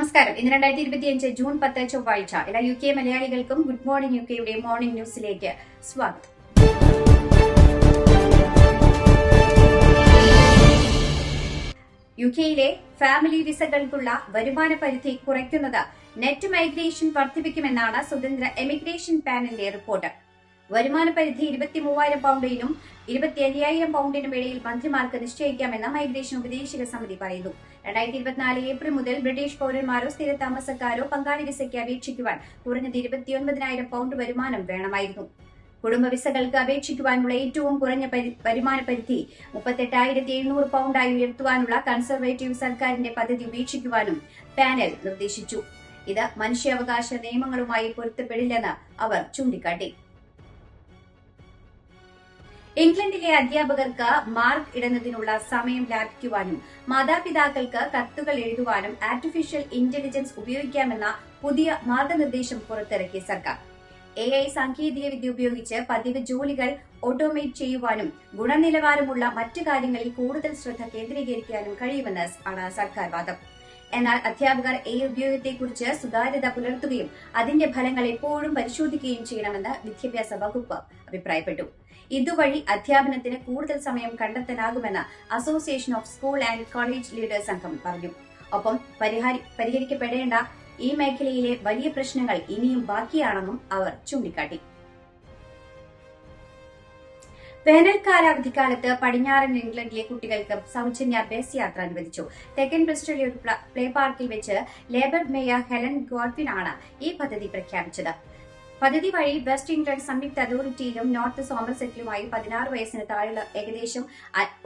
നമസ്കാരം. ഇന്ന് രണ്ടായിരത്തി ഇരുപത്തി അഞ്ച് ജൂൺ പത്ത് ചൊവ്വാഴ്ച. എല്ലാ യു കെ മലയാളികൾക്കും ഗുഡ് മോർണിംഗ് യു കെയുടെ മോർണിംഗ് ന്യൂസിലേക്ക് സ്വാഗതം. യു കെയിലെ ഫാമിലി വിസകൾക്കുള്ള വരുമാന പരിധി കുറയ്ക്കുന്നത് നെറ്റ് മൈഗ്രേഷൻ വർദ്ധിപ്പിക്കുമെന്നാണ് സ്വതന്ത്ര എമിഗ്രേഷൻ പാനലിന്റെ റിപ്പോർട്ട്. വരുമാന പരിധി ഇരുപത്തി മൂവായിരം പൗണ്ടിനും ഇരുപത്തി അയ്യായിരം പൗണ്ടിനും ഇടയിൽ മന്ത്രിമാർക്ക് നിശ്ചയിക്കാമെന്ന് മൈഗ്രേഷൻ ഉപദേശക സമിതി പറയുന്നു. രണ്ടായിരത്തി ഇരുപത്തിനാല് ഏപ്രിൽ മുതൽ ബ്രിട്ടീഷ് പൗരന്മാരോ സ്ഥിര താമസക്കാരോ പങ്കാളി വിസയ്ക്ക് അപേക്ഷിക്കുവാൻ കുറഞ്ഞത് ഇരുപത്തിയൊൻപതിനായിരം പൗണ്ട് വരുമാനം വേണമായിരുന്നു. കുടുംബ വിസകൾക്ക് അപേക്ഷിക്കുവാനുള്ള ഏറ്റവും കുറഞ്ഞ വരുമാന പരിധി മുപ്പത്തെട്ടായിരത്തി എഴുന്നൂറ് പൗണ്ടായി ഉയർത്തുവാനുള്ള കൺസർവേറ്റീവ് സർക്കാരിന്റെ പദ്ധതി ഉപേക്ഷിക്കുവാനും പാനൽ നിർദ്ദേശിച്ചു. ഇത് മനുഷ്യാവകാശ നിയമങ്ങളുമായി പൊരുത്തപ്പെടില്ലെന്ന് അവർ ചൂണ്ടിക്കാട്ടി. ഇംഗ്ലണ്ടിലെ അധ്യാപകർക്ക് മാർക്ക് ഇടുന്നതിനുള്ള സമയം ലാഭിക്കുവാനും മാതാപിതാക്കൾക്ക് കത്തുകൾ എഴുതുവാനും ആർട്ടിഫിഷ്യൽ ഇന്റലിജൻസ് ഉപയോഗിക്കാമെന്ന പുതിയ മാർഗനിർദ്ദേശം പുറത്തിറക്കി സർക്കാർ. എ ഐ സാങ്കേതിക വിദ്യ ഉപയോഗിച്ച് പതിവ് ജോലികൾ ഓട്ടോമേറ്റ് ചെയ്യുവാനും ഗുണനിലവാരമുള്ള മറ്റു കാര്യങ്ങളിൽ കൂടുതൽ ശ്രദ്ധ കേന്ദ്രീകരിക്കാനും കഴിയുമെന്ന് ആണ് സർക്കാർ വാദം. എന്നാൽ അധ്യാപകർ ഈ ഉപയോഗത്തെക്കുറിച്ച് സുതാര്യത പുലർത്തുകയും അതിന്റെ ഫലങ്ങൾ എപ്പോഴും പരിശോധിക്കുകയും ചെയ്യണമെന്ന് വിദ്യാഭ്യാസ വകുപ്പ് അഭിപ്രായപ്പെട്ടു. ഇതുവഴി അധ്യാപനത്തിന് കൂടുതൽ സമയം കണ്ടെത്താനാകുമെന്ന് association of school and college leaders സംഘം പറഞ്ഞു. ഒപ്പം പരിഹരിക്കപ്പെടേണ്ട ഈ മേഖലയിലെ വലിയ പ്രശ്നങ്ങൾ ഇനിയും ബാക്കിയാണെന്നും അവർ ചൂണ്ടിക്കാട്ടി. വേനൽക്കാലാവധിക്കാലത്ത് പടിഞ്ഞാറൻ ഇംഗ്ലണ്ടിലെ കുട്ടികൾക്ക് സൗജന്യ ബസ് യാത്ര അനുവദിച്ചു. തെക്കൻ ബ്രിസ്റ്റലിലെ ഒരു പ്ലേ പാർക്കിൽ വെച്ച് ലേബർ മേയർ ഹെലൻ ഗോൾഫിനാണ് ഈ പദ്ധതി പ്രഖ്യാപിച്ചത്. പദ്ധതി വഴി വെസ്റ്റ് ഇംഗ്ലണ്ട് സംയുക്ത അതോറിറ്റിയിലും നോർത്ത് സോമർസെറ്റിലുമായി പതിനാറ് വയസ്സിന് താഴെയുള്ള ഏകദേശം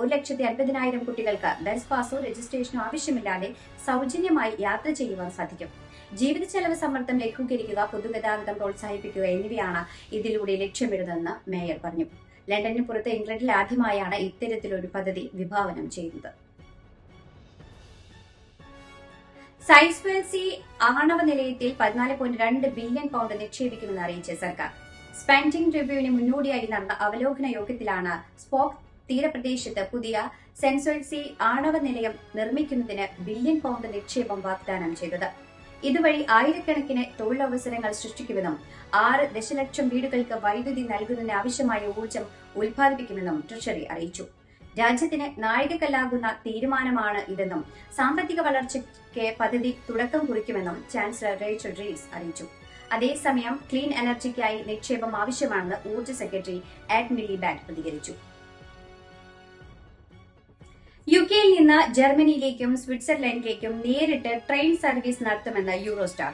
ഒരു ലക്ഷത്തി അൻപതിനായിരം കുട്ടികൾക്ക് ബസ് പാസോ രജിസ്ട്രേഷനോ ആവശ്യമില്ലാതെ സൗജന്യമായി യാത്ര ചെയ്യുവാൻ സാധിക്കും. ജീവിത ചെലവ് സമ്മർദ്ദം ലഘൂകരിക്കുക പൊതുഗതാഗതം പ്രോത്സാഹിപ്പിക്കുക എന്നിവയാണ് ഇതിലൂടെ ലക്ഷ്യമിടുന്നതെന്ന് മേയർ പറഞ്ഞു. ലണ്ടന് പുറത്ത് ഇംഗ്ലണ്ടിൽ ആദ്യമായാണ് ഇത്തരത്തിലൊരു പദ്ധതി വിഭാവനം ചെയ്യുന്നത്. സൈസ്വെൽസി ആണവ നിലയത്തിൽ പതിനാല് പോയിന്റ് രണ്ട് ബില്യൺ പൗണ്ട് നിക്ഷേപിക്കുമെന്ന് അറിയിച്ച സർക്കാർ. സ്പെൻഡിംഗ് റിവ്യൂവിന് മുന്നോടിയായി നടന്ന അവലോകന യോഗത്തിലാണ് സ്പോക്ക് തീരപ്രദേശത്ത് പുതിയ സെൻസോൾസി ആണവ നിലയം നിർമ്മിക്കുന്നതിന് ബില്യൺ പൗണ്ട് നിക്ഷേപം വാഗ്ദാനം ചെയ്തത്. ഇതുവഴി ആയിരക്കണക്കിന് തൊഴിലവസരങ്ങൾ സൃഷ്ടിക്കുമെന്നും ആറ് ദശലക്ഷം വീടുകൾക്ക് വൈദ്യുതി നൽകുന്നതിന് ആവശ്യമായ ഊർജം ഉൽപ്പാദിപ്പിക്കുമെന്നും ട്രഷറി അറിയിച്ചു. രാജ്യത്തിന് നാഴികക്കല്ലാകുന്ന തീരുമാനമാണ് ഇതെന്നും സാമ്പത്തിക വളർച്ചയ്ക്ക് പദ്ധതി തുടക്കം കുറിക്കുമെന്നും ചാൻസലർ റേച്ചൽ റീസ് അറിയിച്ചു. അതേസമയം ക്ലീൻ എനർജിക്കായി നിക്ഷേപം ആവശ്യമാണെന്ന് ഊർജ സെക്രട്ടറി ആഡ് ബാറ്റ് പ്രതികരിച്ചു. യു കെയിൽ നിന്ന് ജർമ്മനിയിലേക്കും സ്വിറ്റ്സർലൻഡിലേക്കും നേരിട്ട് ട്രെയിൻ സർവീസ് നടത്തുമെന്ന് യൂറോസ്റ്റാർ.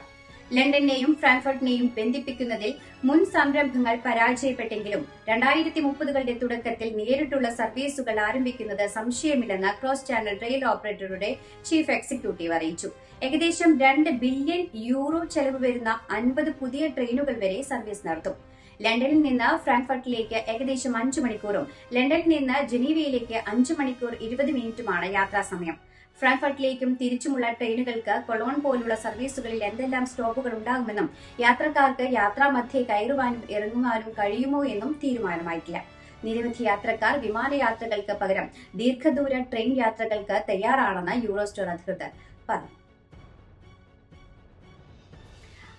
ലണ്ടനെയും ഫ്രാങ്ക്ഫർട്ടിനെയും ബന്ധിപ്പിക്കുന്നതിൽ മുൻ സംരംഭങ്ങൾ പരാജയപ്പെട്ടെങ്കിലും രണ്ടായിരത്തി മുപ്പതുകളുടെ തുടക്കത്തിൽ നേരിട്ടുള്ള സർവീസുകൾ ആരംഭിക്കുന്നത് സംശയമില്ലെന്ന് ക്രോസ് ചാനൽ റെയിൽ ഓപ്പറേറ്ററുടെ ചീഫ് എക്സിക്യൂട്ടീവ് അറിയിച്ചു. ഏകദേശം രണ്ട് ബില്യൺ യൂറോ ചെലവ് വരുന്ന അൻപത് പുതിയ ട്രെയിനുകൾ വരെ സർവീസ് നടത്തും. ലണ്ടനിൽ നിന്ന് ഫ്രാങ്ക്ഫർട്ടിലേക്ക് ഏകദേശം അഞ്ചു മണിക്കൂറും ലണ്ടനിൽ നിന്ന് ജനീവയിലേക്ക് അഞ്ചു മണിക്കൂർ ഇരുപത് മിനിറ്റുമാണ് യാത്രാ സമയം ഫ്രാങ്ക്ഫർട്ടിലേക്കും തിരിച്ചുമുള്ള ട്രെയിനുകൾക്ക് കൊളോൺ പോലുള്ള സർവീസുകളിൽ എന്തെല്ലാം സ്റ്റോപ്പുകൾ ഉണ്ടാകുമെന്നും യാത്രക്കാർക്ക് യാത്രാമധ്യേ കയറുവാനും ഇറങ്ങുവാനും കഴിയുമോ എന്നും തീരുമാനമായിട്ടില്ല. നിരവധി യാത്രക്കാർ വിമാനയാത്രകൾക്ക് പകരം ദീർഘദൂര ട്രെയിൻ യാത്രകൾക്ക് തയ്യാറാണെന്ന് യൂറോസ്റ്റോർ അധികൃതർ പറഞ്ഞു.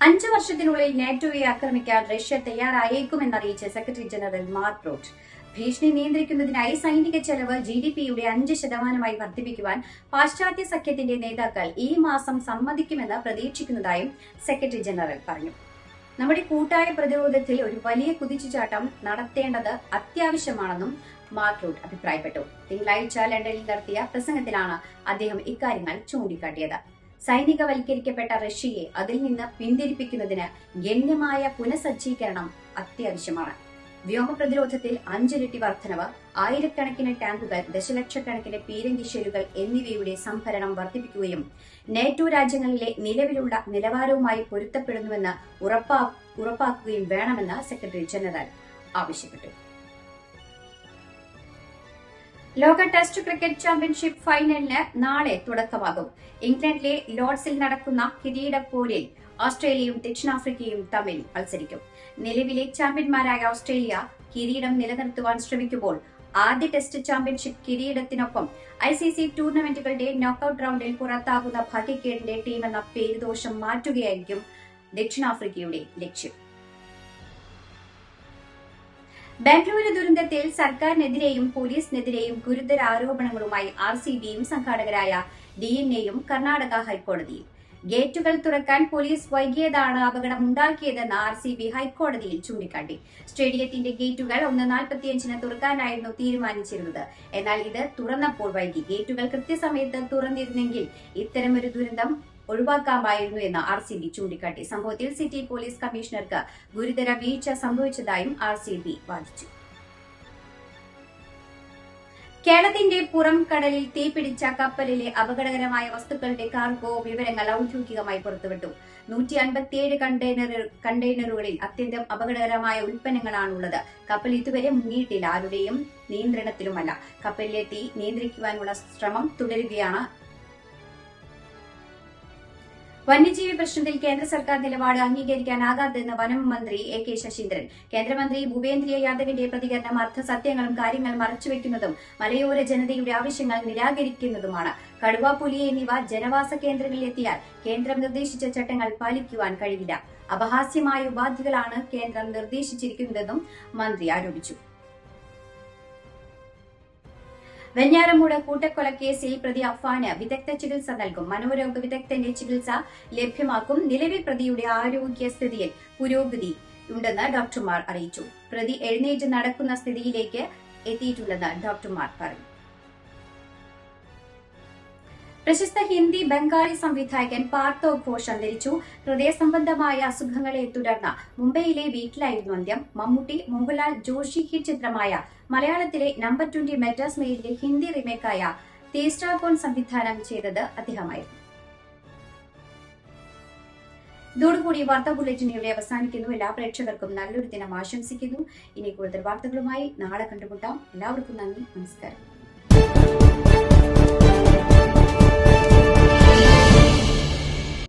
അഞ്ചു വർഷത്തിനുള്ളിൽ നാറ്റോയെ ആക്രമിക്കാൻ റഷ്യ തയ്യാറായേക്കുമെന്നറിയിച്ച് സെക്രട്ടറി ജനറൽ മാർക്ക് റോട്ട്. ഭീഷണി നിയന്ത്രിക്കുന്നതിനായി സൈനിക ചെലവ് ജി ഡി പിയുടെ അഞ്ച് ശതമാനമായി വർദ്ധിപ്പിക്കുവാൻ പാശ്ചാത്യ സഖ്യത്തിന്റെ നേതാക്കൾ ഈ മാസം സമ്മതിക്കുമെന്ന് പ്രതീക്ഷിക്കുന്നതായും സെക്രട്ടറി ജനറൽ പറഞ്ഞു. നമ്മുടെ കൂട്ടായ പ്രതിരോധത്തിൽ ഒരു വലിയ കുതിച്ചുചാട്ടം നടത്തേണ്ടത് അത്യാവശ്യമാണെന്നും മാർക്ക് റൂട്ട് അഭിപ്രായപ്പെട്ടു. തിങ്കളാഴ്ച ലണ്ടനിൽ നടത്തിയ പ്രസംഗത്തിലാണ് അദ്ദേഹം ഇക്കാര്യങ്ങൾ ചൂണ്ടിക്കാട്ടിയത്. സൈനികവൽക്കരിക്കപ്പെട്ട റഷ്യയെ അതിൽ നിന്ന് പിന്തിരിപ്പിക്കുന്നതിന് ഗണ്യമായ പുനഃസജ്ജീകരണം അത്യാവശ്യമാണ്. വ്യോമ പ്രതിരോധത്തിൽ അഞ്ചിരട്ടി വർധനവ് ആയിരക്കണക്കിന് ടാങ്കുകൾ ദശലക്ഷക്കണക്കിന് പീരങ്കി ഷെല്ലുകൾ എന്നിവയുടെ സംഭരണം വർദ്ധിപ്പിക്കുകയും നേറ്റോ രാജ്യങ്ങളിലെ നിലവിലുള്ള നിലവാരവുമായി പൊരുത്തപ്പെടുന്നുവെന്ന് ഉറപ്പാ ഉറപ്പാക്കുകയും വേണമെന്ന് സെക്രട്ടറി ജനറൽ ആവശ്യപ്പെട്ടു. ലോക ടെസ്റ്റ് ക്രിക്കറ്റ് ചാമ്പ്യൻഷിപ്പ് ഫൈനലിന് നാളെ തുടക്കമാകും. ഇംഗ്ലണ്ടിലെ ലോർഡ്സിൽ നടക്കുന്ന കിരീട പോരിൽ ഓസ്ട്രേലിയയും ദക്ഷിണാഫ്രിക്കയും തമ്മിൽ മത്സരിക്കും. നിലവിലെ ചാമ്പ്യന്മാരായ ഓസ്ട്രേലിയ കിരീടം നിലനിർത്തുവാൻ ശ്രമിക്കുമ്പോൾ ആദ്യ ടെസ്റ്റ് ചാമ്പ്യൻഷിപ്പ് കിരീടത്തിനൊപ്പം ഐ സി സി ടൂർണമെന്റുകളുടെ നോക്കൌട്ട് റൗണ്ടിൽ പുറത്താകുന്ന ഭാഗ്യക്കേടിന്റെ ടീമെന്ന പേരുദോഷം മാറ്റുകയായിരിക്കും ദക്ഷിണാഫ്രിക്കയുടെ ലക്ഷ്യം. ബാംഗ്ലൂരു ദുരന്തത്തിൽ സർക്കാരിനെതിരെയും പോലീസിനെതിരെയും ഗുരുതര ആരോപണങ്ങളുമായി ആർ സി ബിയും സംഘാടകരായ ഡി എൻ എയും കർണാടക ഹൈക്കോടതിയിൽ ഗേറ്റുകൾ തുറക്കാൻ പോലീസ് വൈകിയതാണ് അപകടമുണ്ടാക്കിയതെന്ന് ആർ സി ബി ഹൈക്കോടതിയിൽ ചൂണ്ടിക്കാട്ടി. സ്റ്റേഡിയത്തിന്റെ ഗേറ്റുകൾ ഒന്ന് നാൽപ്പത്തിയഞ്ചിന് തുറക്കാനായിരുന്നു തീരുമാനിച്ചിരുന്നത്. എന്നാൽ ഇത് തുറന്നപ്പോൾ വൈകി. ഗേറ്റുകൾ കൃത്യസമയത്ത് തുറന്നിരുന്നെങ്കിൽ ഇത്തരമൊരു ദുരന്തം ഒഴിവാക്കാമായിരുന്നു എന്ന് ആർ സി ബി ചൂണ്ടിക്കാട്ടി. സംഭവത്തിൽ സിറ്റി പോലീസ് കമ്മീഷണർക്ക് ഗുരുതര വീഴ്ച സംഭവിച്ചതായും ആർ സി ബി വാദിച്ചു. കേരളത്തിന്റെ പുറം കടലിൽ തീപിടിച്ച കപ്പലിലെ അപകടകരമായ വസ്തുക്കളുടെ കാർഗോ വിവരങ്ങൾ ഔദ്യോഗികമായി പുറത്തുവിട്ടു. നൂറ്റി അൻപത്തിയേഴ് കണ്ടെയ്നറുകളിൽ അത്യന്തം അപകടകരമായ ഉൽപ്പന്നങ്ങളാണുള്ളത്. കപ്പൽ ഇതുവരെ മുങ്ങിയിട്ടില്ല. ആരുടെയും നിയന്ത്രണത്തിലുമല്ല. കപ്പലിലെ തീ നിയന്ത്രിക്കുവാനുള്ള ശ്രമം തുടരുകയാണ് വന്യജീവി പ്രശ്നത്തിൽ കേന്ദ്ര സർക്കാർ നിലപാട് അംഗീകരിക്കാനാകാത്തെന്ന് വനം മന്ത്രി എ കെ ശശീന്ദ്രൻ. കേന്ദ്രമന്ത്രി ഭൂപേന്ദ്രിയ യാദവിന്റെ പ്രതികരണം അർത്ഥസത്യങ്ങളും കാര്യങ്ങൾ മറച്ചുവെക്കുന്നതും മലയോര ജനതയുടെ ആവശ്യങ്ങൾ നിരാകരിക്കുന്നതുമാണ്. കടുവ പുലി എന്നിവ ജനവാസ കേന്ദ്രങ്ങളിൽ എത്തിയാൽ കേന്ദ്രം നിർദ്ദേശിച്ച ചട്ടങ്ങൾ പാലിക്കുവാൻ കഴിയില്ല അപഹാസ്യമായ ഉപാധികളാണ് കേന്ദ്രം നിർദ്ദേശിച്ചിരിക്കുന്നതെന്നും മന്ത്രി ആരോപിച്ചു. വെഞ്ഞാറമൂട് കൂട്ടക്കൊലക്കേസിൽ പ്രതി അഫാന് വിദഗ്ധ ചികിത്സ നൽകും. മനോരോഗ വിദഗ്ധന്റെ ചികിത്സ ലഭ്യമാക്കും. നിലവിൽ പ്രതിയുടെ ആരോഗ്യസ്ഥിതിയിൽ പുരോഗതി ഉണ്ടെന്ന് ഡോക്ടർമാർ അറിയിച്ചു. പ്രതി എഴുന്നേറ്റ് നടക്കുന്ന സ്ഥിതിയിലേക്ക് എത്തിയിട്ടുണ്ടെന്ന് ഡോക്ടർമാർ പറഞ്ഞു. പ്രശസ്ത ഹിന്ദി ബംഗാളി സംവിധായകൻ പാർത്ഥോ ഘോഷ് അന്തരിച്ചു. ഹൃദയ സംബന്ധമായ അസുഖങ്ങളെ തുടർന്ന് മുംബൈയിലെ വീട്ടിലായിരുന്നു അന്ത്യം. മമ്മൂട്ടി മോഹൻലാൽ ജോഷി ഹിറ്റ് ചിത്രമായ മലയാളത്തിലെ നമ്പർ ട്വന്റി മെറ്റേഴ്സ് മെയിലിലെ ഹിന്ദി റിമേക്കായ തേസ്റ്റാകോൺ സംവിധാനം ചെയ്തത് അദ്ദേഹമായിരുന്നു. ഇതോടുകൂടി വാർത്താ ബുള്ളറ്റിൻ ഇവിടെ അവസാനിക്കുന്നു. എല്ലാ പ്രേക്ഷകർക്കും നല്ലൊരു ദിനം ആശംസിക്കുന്നു. ഇനി കൂടുതൽ വാർത്തകളുമായി നാളെ കണ്ടുമുട്ടാം. എല്ലാവർക്കും നന്ദി. നമസ്കാരം.